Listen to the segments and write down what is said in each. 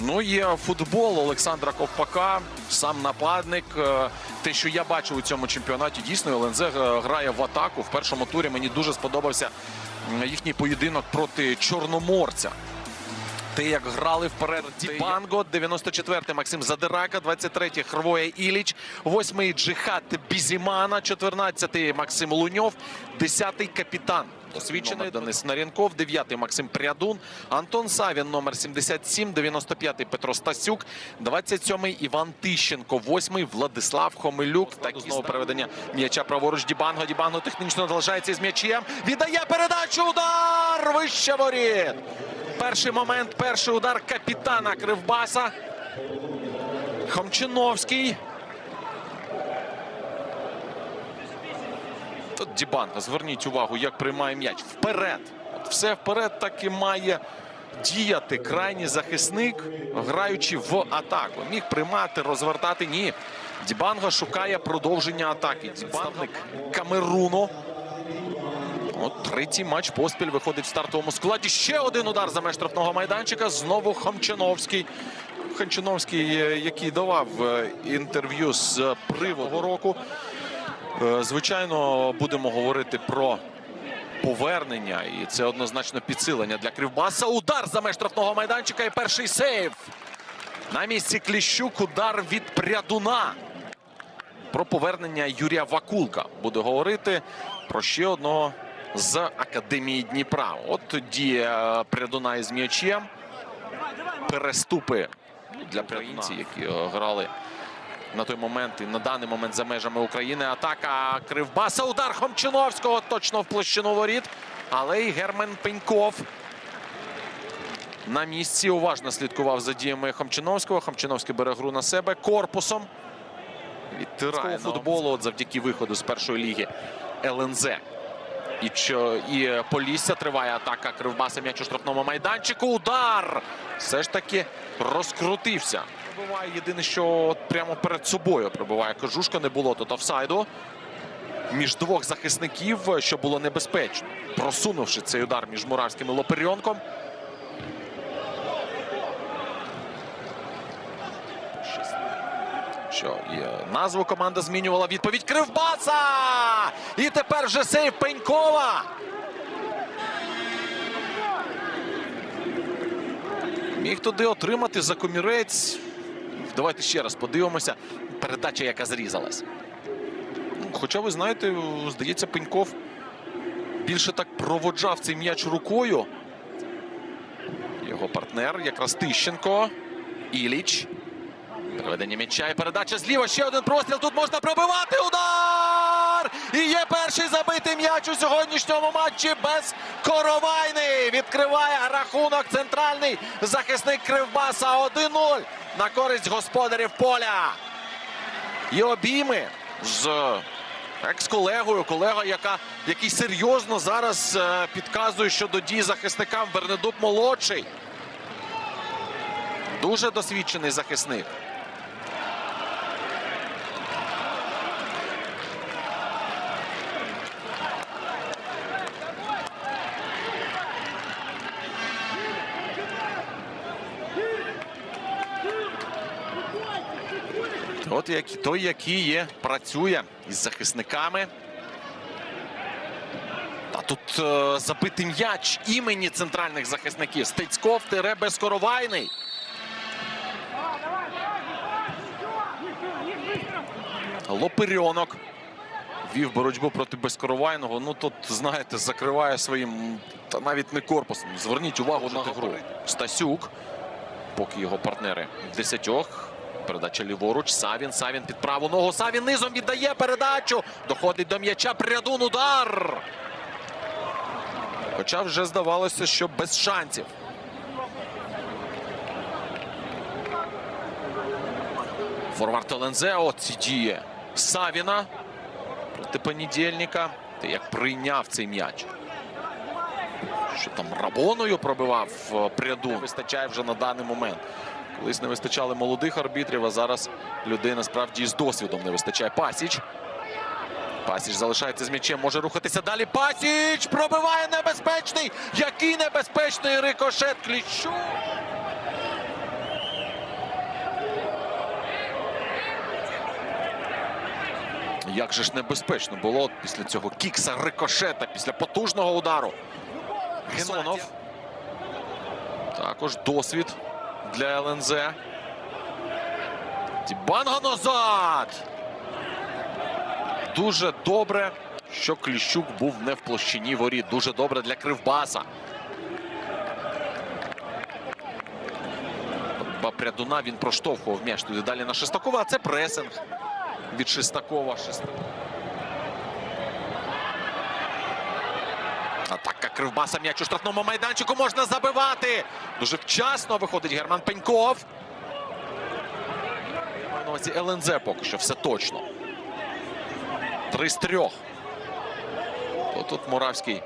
Ну, є футбол Олександра Ковпака, сам нападник. Е, Те, що я бачив у цьому чемпіонаті, дійсно ЛНЗ е, грає в атаку. В першому турі мені дуже сподобався їхній поєдинок проти Чорноморця. Те, як грали вперед Дібанго, 94-й Максим Задирака, 23-й Хрвоя Іліч, 8-й Джихат Бізімана, 14-й Максим Луньов, 10-й капітан. Освічений Денис Нарінков, 9-й Максим Прядун, Антон Савін, номер 77, 95-й Петро Стасюк, 27-й Іван Тищенко, 8-й Владислав Хомелюк. Так знову переведення м'яча праворуч Дібанго. Дібанго технічно залишається із м'ячем. Віддає передачу. Удар! Вище воріт! Перший момент, перший удар капітана Кривбаса. Хомчиновський. Тут Дібанга, зверніть увагу, як приймає м'яч. Вперед. От все вперед так і має діяти крайній захисник, граючи в атаку. Міг приймати, розвертати. Ні. Дібанга шукає продовження атаки. Дібанник Камеруну. От третій матч поспіль виходить в стартовому складі. Ще один удар за меж штрафного майданчика. Знову Хомчиновський. Хомчиновський, е, який давав е, інтерв'ю з приводу року. Е, Звичайно, будемо говорити про повернення, і це однозначно підсилення для Кривбаса. Удар за меж штрафного майданчика і перший сейв. На місці Кліщук удар від Прядуна. Про повернення Юрія Вакулка буде говорити про ще одного з Академії Дніпра. От тоді е, Прядуна із м'ячем. Переступи для українців, які е, грали на той момент і на даний момент за межами України. Атака Кривбаса. Удар Хомчиновського точно в площину воріт. Але і Герман Пеньков на місці уважно слідкував за діями Хомчиновського. Хомчиновський бере гру на себе корпусом. Відтирає футболу от завдяки виходу з першої ліги ЛНЗ. І, що, і Полісся триває атака Кривбаса м'яч у штрафному майданчику. Удар! Все ж таки розкрутився. Пробиває єдине, що прямо перед собою пробиває Кожушка. Не було тут офсайду. Між двох захисників, що було небезпечно. Просунувши цей удар між Муравським і Лоперйонком. Що е, назву команда змінювала відповідь Кривбаса! І тепер вже сейв Пенькова. Міг туди отримати за комірець. Давайте ще раз подивимося. Передача, яка зрізалась. Ну, Хоча, ви знаєте, здається, Пеньков більше так проводжав цей м'яч рукою. Його партнер якраз Тищенко. Іліч. Проведення м'яча і передача зліва. Ще один простріл. Тут можна пробивати. Удар! І є перший забитий м'яч у сьогоднішньому матчі без Коровайни. Відкриває рахунок центральний захисник Кривбаса 1-0 на користь господарів поля. І обійми з екс-колегою. Колега, яка, який серйозно зараз е, підказує щодо дій захисникам Вернедуб молодший. Дуже досвідчений захисник. От як, той, який є, працює із захисниками. А тут е, забитий м'яч імені центральних захисників. Стецьков тире Безкоровайний. Лоперьонок вів боротьбу проти Безкоровайного. Ну тут, знаєте, закриває своїм та навіть не корпусом. Зверніть увагу на гру. Стасюк, поки його партнери в десятьох. Передача ліворуч. Савін. Савін під праву ногу. Савін низом віддає передачу. Доходить до м'яча. Прядун удар. Хоча вже здавалося, що без шансів. Форвард ці діє Савіна проти понедільника. Ти як прийняв цей м'яч. Що там рабоною пробивав е, пряду. Вистачає вже на даний момент. Колись не вистачали молодих арбітрів, а зараз людина справді з досвідом не вистачає. Пасіч. Пасіч залишається з м'ячем, може рухатися далі. Пасіч пробиває небезпечний. Який небезпечний рикошет кліщу. Як же ж небезпечно було після цього кікса рикошета після потужного удару. Геннадій. Також досвід для ЛНЗ. Дібанга назад. Дуже добре, що Кліщук був не в площині воріт. Дуже добре для Кривбаса. Ба Прядуна він проштовхував м'яч туди далі на Шестакова. А це пресинг від Шестакова. Шестаков. Атака Кривбаса м'яч у штрафному майданчику можна забивати. Дуже вчасно виходить Герман Пеньков. На ЛНЗ поки що все точно. Три з трьох. Тут Муравський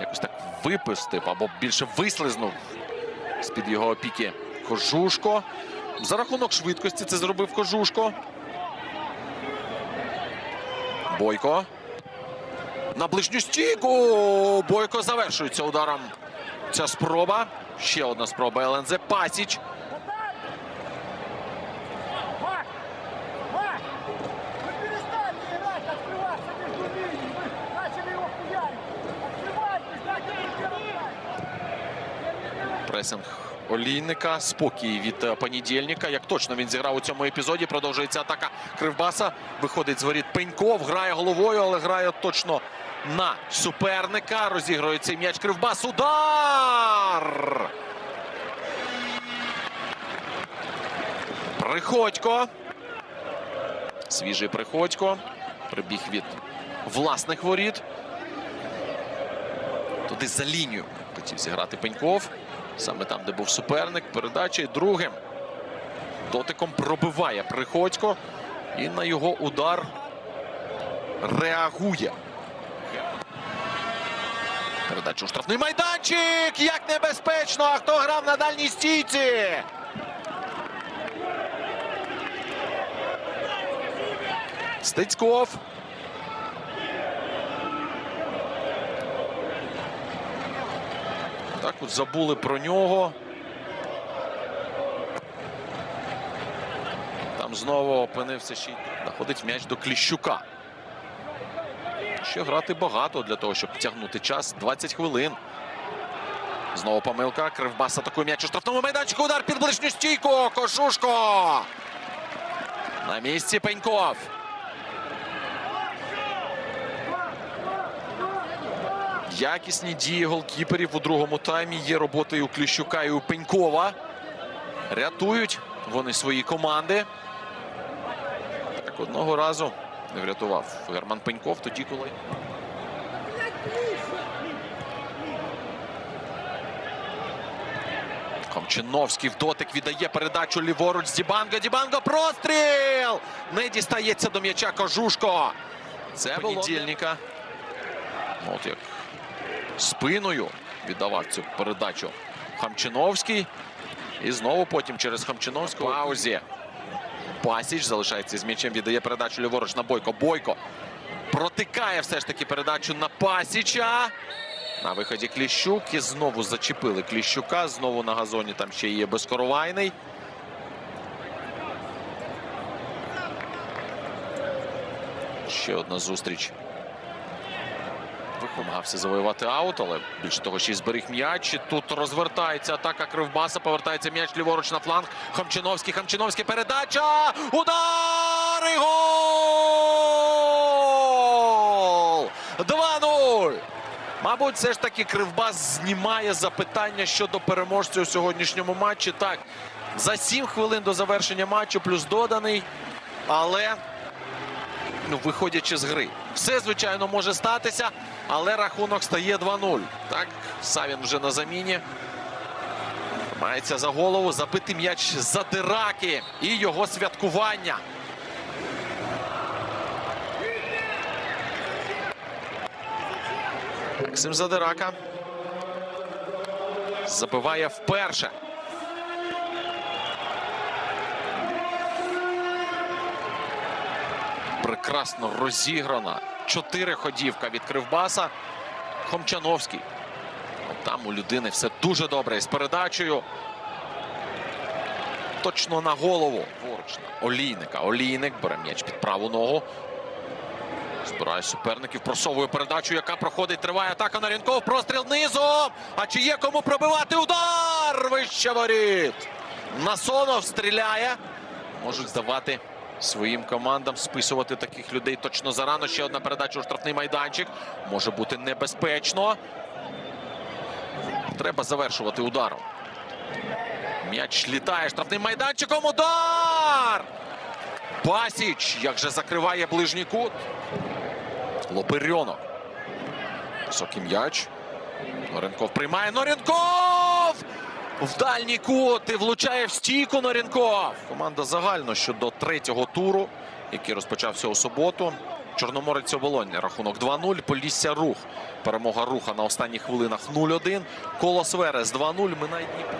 якось так випустив або більше вислизнув з-під його опіки Кожушко. За рахунок швидкості це зробив Кожушко. Бойко На ближню стійку. Бойко завершується ударом. Ця спроба. Ще одна спроба ЛНЗ. Пасіч. Мак! Мак! Вы перестали играть, открываться между линией! Вы начали его хуярить! Открывайтесь, дайте мне Пресинг Олійника. Спокій від е, понедільника. Як точно він зіграв у цьому епізоді. Продовжується атака Кривбаса. Виходить з воріт Пеньков. Грає головою, але грає точно на суперника. Розігрує цей м'яч Кривбас. Удар! Приходько. Свіжий Приходько. Прибіг від власних воріт. Туди за лінію хотів зіграти Пеньков. Саме там, де був суперник. Передача і другим. Дотиком пробиває Приходько. І на його удар реагує. Передача у штрафний майданчик. Як небезпечно! А хто грав на дальній стійці? Стецьков. Так от забули про нього. Там знову опинився ще й находить м'яч до Кліщука. Ще грати багато для того, щоб тягнути час. 20 хвилин. Знову помилка. Кривбас атакує м'яч у штрафному майданчику. Удар під ближню стійку. Кошушко. На місці Пеньков. Якісні дії голкіперів у другому таймі є роботою Кліщука і у Пенькова. Рятують вони свої команди. Так одного разу врятував Герман Пеньков тоді, коли. Комчиновський в дотик віддає передачу ліворуч з Дібанго. Дібанго простріл! Не дістається до м'яча Кожушко. Це понедільника. От як спиною віддавав цю передачу Хамчиновський. І знову потім через Хамчиновського паузі. Пасіч залишається з м'ячем. Віддає передачу ліворуч на Бойко. Бойко протикає все ж таки передачу на Пасіча. На виході Кліщук. І знову зачепили Кліщука. Знову на газоні там ще є Безкоровайний. Ще одна зустріч. Намагався завоювати аут, але більше того, ще й зберіг м'яч. Тут розвертається атака Кривбаса. Повертається м'яч ліворуч на фланг. Хамчиновський. Хамчиновський передача. Удар! І гол! 2-0. Мабуть, все ж таки Кривбас знімає запитання щодо переможця у сьогоднішньому матчі. Так, за 7 хвилин до завершення матчу, плюс доданий. Але ну, виходячи з гри. Все, звичайно, може статися, але рахунок стає 2-0. Так, Савін вже на заміні. Мається за голову забити м'яч за Дираки і його святкування. Максим Задирака забиває вперше. прекрасно розіграна. Чотири ходівка від Кривбаса. Хомчановський. Там у людини все дуже добре. З передачею. Точно на голову. Поруч на Олійника. Олійник бере м'яч під праву ногу. Збирає суперників, просовує передачу, яка проходить. Триває атака на Рінков. Простріл низом. А чи є кому пробивати удар? Вище воріт. Насонов стріляє. Можуть здавати своїм командам, списувати таких людей точно зарано. Ще одна передача у штрафний майданчик. Може бути небезпечно. Треба завершувати ударом. М'яч літає штрафним майданчиком. Удар! Пасіч, як же закриває ближній кут. Лопирьонок. Високий м'яч. Норенков приймає. Норенков! В дальній кут і влучає в стійку Норенков. Команда загально щодо третього туру, який розпочався у суботу. Чорноморець оболоння. Рахунок 2-0. Полісся рух. Перемога руха на останніх хвилинах 0-1. Колос Верес 2-0. Минай Дніпро.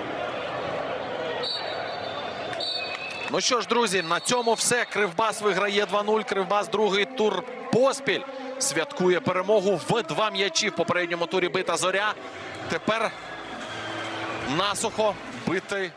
Ну що ж, друзі, на цьому все. Кривбас виграє 2-0. Кривбас другий тур поспіль. Святкує перемогу в два м'ячі в попередньому турі бита зоря. Тепер насухо бити